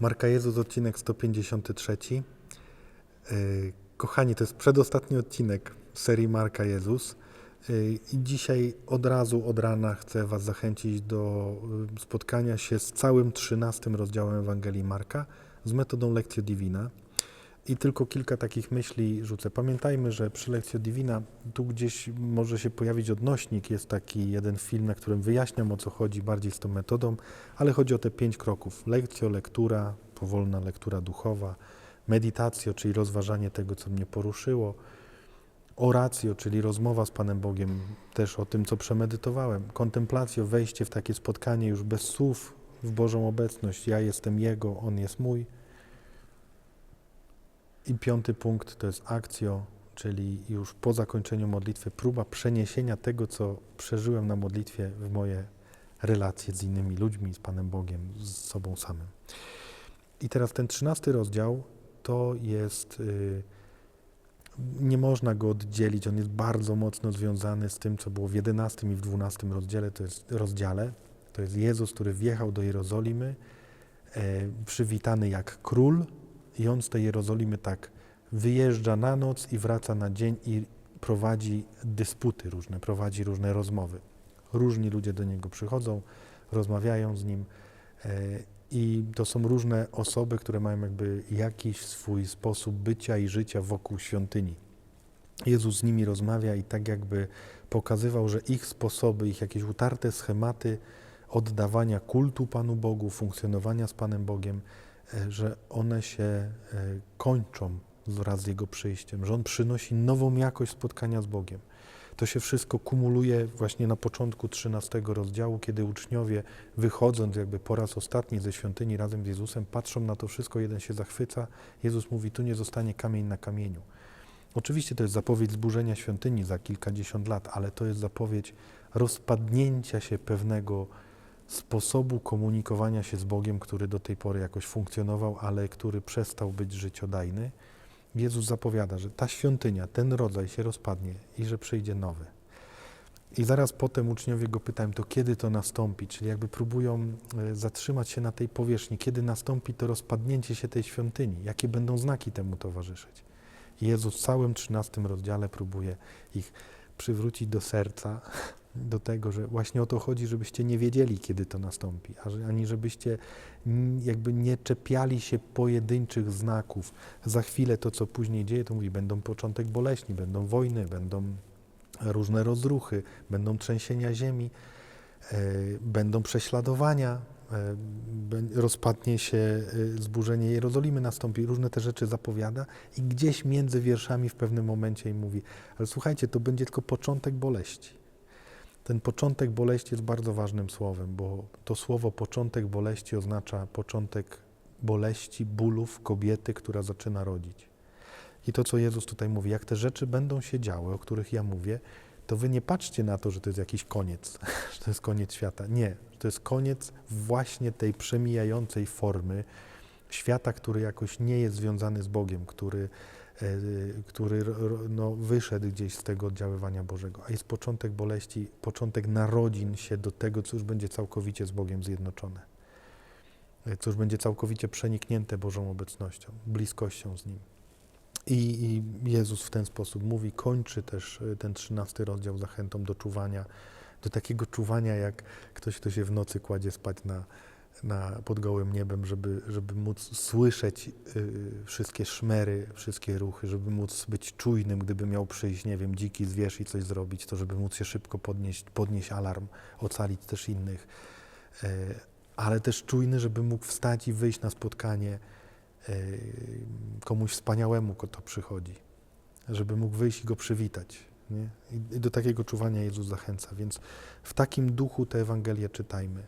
Marka Jezus, odcinek 153. Yy, Kochani, to jest przedostatni odcinek serii Marka Jezus. Yy, I dzisiaj od razu, od rana chcę Was zachęcić do yy, spotkania się z całym 13 rozdziałem Ewangelii Marka z metodą Lectio Divina. I tylko kilka takich myśli rzucę. Pamiętajmy, że przy Lectio Divina tu gdzieś może się pojawić odnośnik. Jest taki jeden film, na którym wyjaśniam o co chodzi bardziej z tą metodą, ale chodzi o te pięć kroków. Lekcjo, lektura, powolna lektura duchowa, meditacjo, czyli rozważanie tego, co mnie poruszyło, oracjo, czyli rozmowa z Panem Bogiem, też o tym, co przemedytowałem, kontemplacjo, wejście w takie spotkanie już bez słów w Bożą obecność. Ja jestem Jego, On jest mój. I piąty punkt to jest akcjo, czyli już po zakończeniu modlitwy próba przeniesienia tego, co przeżyłem na modlitwie w moje relacje z innymi ludźmi, z Panem Bogiem, z sobą samym. I teraz ten trzynasty rozdział to jest, yy, nie można go oddzielić, on jest bardzo mocno związany z tym, co było w jedenastym i w dwunastym rozdziale, to jest rozdziale, to jest Jezus, który wjechał do Jerozolimy, yy, przywitany jak król, i on z tej Jerozolimy tak wyjeżdża na noc i wraca na dzień i prowadzi dysputy różne, prowadzi różne rozmowy. Różni ludzie do niego przychodzą, rozmawiają z nim e, i to są różne osoby, które mają jakby jakiś swój sposób bycia i życia wokół świątyni. Jezus z nimi rozmawia i tak jakby pokazywał, że ich sposoby, ich jakieś utarte schematy oddawania kultu Panu Bogu, funkcjonowania z Panem Bogiem, że one się e, kończą wraz z Jego przyjściem, że On przynosi nową jakość spotkania z Bogiem. To się wszystko kumuluje właśnie na początku 13 rozdziału, kiedy uczniowie wychodząc jakby po raz ostatni ze świątyni razem z Jezusem, patrzą na to wszystko, jeden się zachwyca. Jezus mówi, tu nie zostanie kamień na kamieniu. Oczywiście to jest zapowiedź zburzenia świątyni za kilkadziesiąt lat, ale to jest zapowiedź rozpadnięcia się pewnego sposobu komunikowania się z Bogiem, który do tej pory jakoś funkcjonował, ale który przestał być życiodajny. Jezus zapowiada, że ta świątynia, ten rodzaj się rozpadnie i że przyjdzie nowy. I zaraz potem uczniowie go pytają, to kiedy to nastąpi? Czyli jakby próbują e, zatrzymać się na tej powierzchni, kiedy nastąpi to rozpadnięcie się tej świątyni, jakie będą znaki temu towarzyszyć. Jezus w całym 13 rozdziale próbuje ich przywrócić do serca, do tego, że właśnie o to chodzi, żebyście nie wiedzieli, kiedy to nastąpi, ani żebyście jakby nie czepiali się pojedynczych znaków. Za chwilę to, co później dzieje, to mówi, będą początek boleśni, będą wojny, będą różne rozruchy, będą trzęsienia ziemi, e, będą prześladowania, e, rozpadnie się e, zburzenie Jerozolimy, nastąpi, różne te rzeczy zapowiada i gdzieś między wierszami w pewnym momencie mówi, ale słuchajcie, to będzie tylko początek boleści. Ten początek boleści jest bardzo ważnym słowem, bo to słowo początek boleści oznacza początek boleści, bólów kobiety, która zaczyna rodzić. I to, co Jezus tutaj mówi, jak te rzeczy będą się działy, o których ja mówię, to wy nie patrzcie na to, że to jest jakiś koniec, że to jest koniec świata. Nie, to jest koniec właśnie tej przemijającej formy świata, który jakoś nie jest związany z Bogiem, który który no, wyszedł gdzieś z tego oddziaływania Bożego, a jest początek boleści, początek narodzin się do tego, co już będzie całkowicie z Bogiem zjednoczone, e, co już będzie całkowicie przeniknięte Bożą obecnością, bliskością z Nim. I, I Jezus w ten sposób mówi, kończy też e, ten trzynasty rozdział zachętą do czuwania, do takiego czuwania, jak ktoś, kto się w nocy kładzie spać na, na, pod gołym niebem, żeby, żeby móc słyszeć y, wszystkie szmery, wszystkie ruchy, żeby móc być czujnym, gdyby miał przyjść, nie wiem, dziki zwierz i coś zrobić, to żeby móc się szybko podnieść, podnieść alarm, ocalić też innych, y, ale też czujny, żeby mógł wstać i wyjść na spotkanie y, komuś wspaniałemu, kto przychodzi, żeby mógł wyjść i go przywitać. Nie? I do takiego czuwania Jezus zachęca, więc w takim duchu tę Ewangelię czytajmy.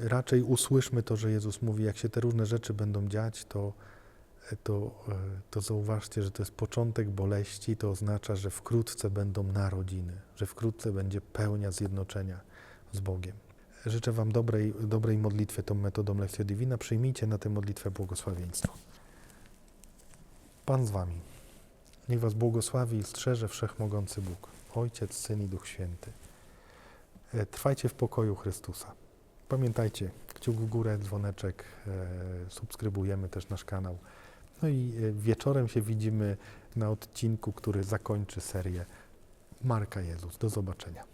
Raczej usłyszmy to, że Jezus mówi, jak się te różne rzeczy będą dziać, to, to, e, to zauważcie, że to jest początek boleści, to oznacza, że wkrótce będą narodziny, że wkrótce będzie pełnia zjednoczenia z Bogiem. Życzę Wam dobrej, dobrej modlitwy tą metodą Lectio Divina. Przyjmijcie na tę modlitwę błogosławieństwo. Pan z Wami. Niech Was błogosławi i strzeże Wszechmogący Bóg, Ojciec, Syn i Duch Święty. E, trwajcie w pokoju Chrystusa. Pamiętajcie, kciuk w górę, dzwoneczek, e, subskrybujemy też nasz kanał. No i e, wieczorem się widzimy na odcinku, który zakończy serię Marka Jezus. Do zobaczenia.